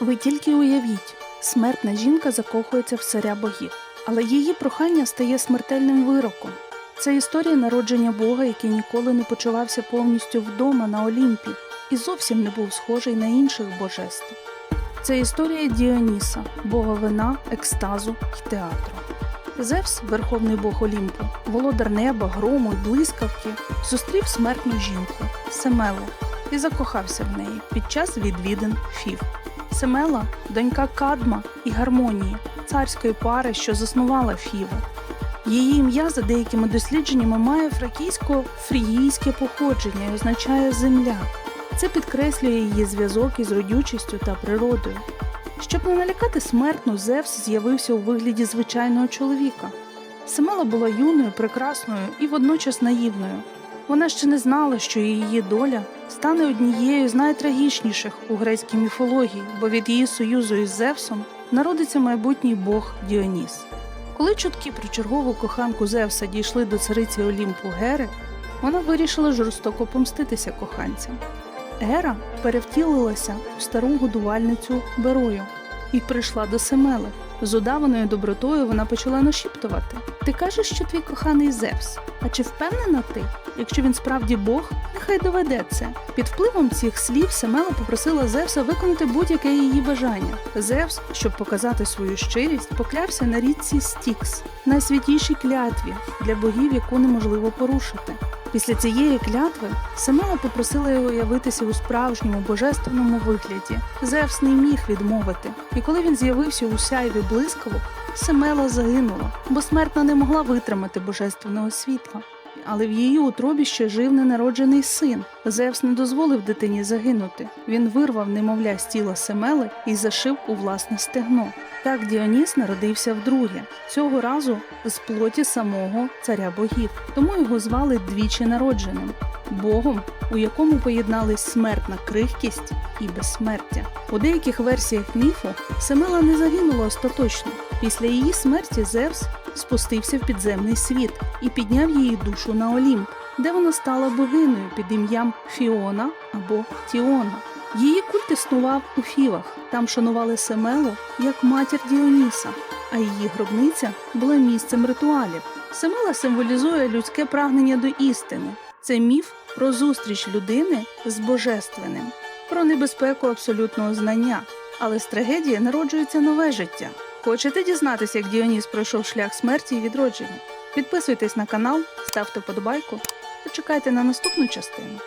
Ви тільки уявіть, смертна жінка закохується в царя богів, але її прохання стає смертельним вироком. Це історія народження Бога, який ніколи не почувався повністю вдома на Олімпі і зовсім не був схожий на інших божеств. Це історія Діоніса, бога вина, екстазу і театру. Зевс, верховний бог Олімпу, володар неба, грому й блискавки, зустрів смертну жінку Семелу і закохався в неї під час відвідин Фів. Семела донька Кадма і Гармонії, царської пари, що заснувала Фіву. Її ім'я за деякими дослідженнями має фракійсько-фрігійське походження і означає земля. Це підкреслює її зв'язок із родючістю та природою. Щоб не налякати смертну, Зевс з'явився у вигляді звичайного чоловіка. Семела була юною, прекрасною і водночас наївною. Вона ще не знала, що її доля стане однією з найтрагічніших у грецькій міфології, бо від її союзу із Зевсом народиться майбутній бог Діоніс. Коли чутки про чергову коханку Зевса дійшли до цариці Олімпу Гери, вона вирішила жорстоко помститися коханцям. Гера перевтілилася в стару годувальницю Берою і прийшла до Семели. З удаваною добротою вона почала нашіптувати: Ти кажеш, що твій коханий Зевс. А чи впевнена ти? Якщо він справді Бог, нехай доведе це. Під впливом цих слів Семела попросила Зевса виконати будь-яке її бажання. Зевс, щоб показати свою щирість, поклявся на річці Стікс, найсвятішій клятві для богів, яку неможливо порушити. Після цієї клятви Семела попросила його явитися у справжньому божественному вигляді. Зевс не міг відмовити, і коли він з'явився у сяйві блискавок, Семела загинула, бо смертна не могла витримати божественного світла. Але в її утробі ще жив ненароджений син. Зевс не дозволив дитині загинути. Він вирвав немовля з тіла Семели і зашив у власне стегно. Так Діоніс народився вдруге, цього разу з плоті самого царя богів. Тому його звали двічі народженим богом, у якому поєднались смертна крихкість і безсмертя. У деяких версіях міфу Семела не загинула остаточно. Після її смерті Зевс спустився в підземний світ і підняв її душу на Олімп, де вона стала богинею під ім'ям Фіона або Тіона. Її культ існував у Фівах. Там шанували Семелу як матір Діоніса, а її гробниця була місцем ритуалів. Семела символізує людське прагнення до істини. Це міф про зустріч людини з божественним, про небезпеку абсолютного знання. Але з трагедії народжується нове життя. Хочете дізнатися, як Діоніс пройшов шлях смерті і відродження? Підписуйтесь на канал, ставте подобайку та чекайте на наступну частину.